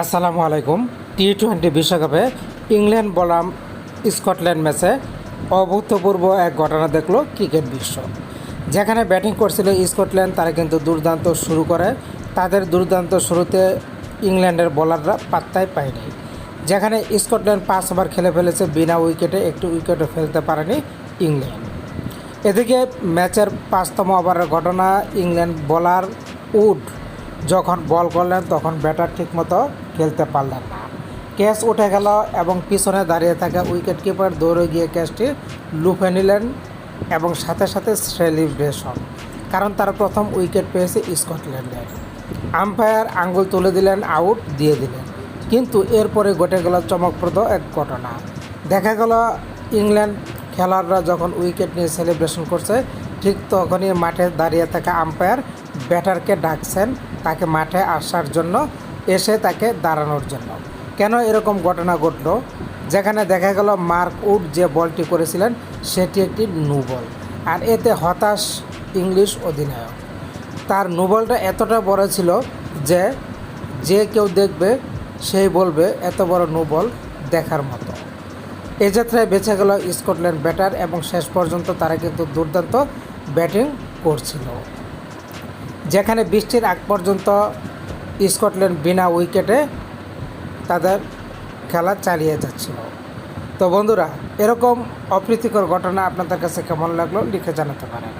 আসসালামু আলাইকুম। T twenty বিশ্বকাপে ইংল্যান্ড বনাম স্কটল্যান্ড ম্যাচে অভূতপূর্ব এক ঘটনা দেখল ক্রিকেট বিশ্ব। যেখানে ব্যাটিং করছিল স্কটল্যান্ড, তারা কিন্তু দুর্দান্ত শুরু করে। তাদের দুর্দান্ত শুরুতে ইংল্যান্ডের বোলাররা পাত্তাই পায়নি। যেখানে স্কটল্যান্ড পাঁচ ওভার খেলে ফেলেছে, বিনা উইকেটে একটু উইকেটও ফেলতে পারেনি ইংল্যান্ড। এদিকে ম্যাচের পাঁচতম ওভারের ঘটনা, ইংল্যান্ড বোলার উড যখন বল করলেন, তখন ব্যাটার ঠিকমতো খেলতে পারলেন না। ক্যাচ উঠে গেল এবং পিছনে দাঁড়িয়ে থাকা উইকেট কিপার দৌড়ে গিয়ে ক্যাচটি লুফে নিলেন এবং সাথে সাথে সেলিব্রেশন কারণ তার প্রথম উইকেট পেয়েছে স্কটল্যান্ডের। আম্পায়ার আঙ্গুল তুলে দিলেন, আউট দিয়ে দিলেন। কিন্তু এরপরে ঘটে গেল চমকপ্রদ এক ঘটনা। দেখা গেল ইংল্যান্ড খেলোয়াড়রা যখন উইকেট নিয়ে সেলিব্রেশন করছে, ঠিক তখনই মাঠে দাঁড়িয়ে থাকা আম্পায়ার ব্যাটারকে ডাকছেন। তাকে মাঠে আসার জন্য এসে তাকে দাঁড়ানোর জন্য। কেন এরকম ঘটনা ঘটলো? যেখানে দেখা গেল মার্ক উড যে বলটি করেছিলেন, সেটি একটি নো বল আর এতে হতাশ ইংলিশ অধিনায়ক। তার নোবলটা এতটা বড় ছিল যে যে কেউ দেখবে, সেই বলবে, এত বড় নোবল দেখার মতো। এ যাত্রায় বেঁচে গেল স্কটল্যান্ড ব্যাটার এবং শেষ পর্যন্ত তারা কিন্তু দুর্দান্ত ব্যাটিং করছিল। যেখানে বৃষ্টির আগ পর্যন্ত স্কটল্যান্ড বিনা উইকেটে তাদের খেলা চালিয়ে যাচ্ছিল। তো বন্ধুরা, এরকম অপ্রীতিকর ঘটনা আপনাদের কাছে কেমন লাগল লিখে জানাতে পারেন।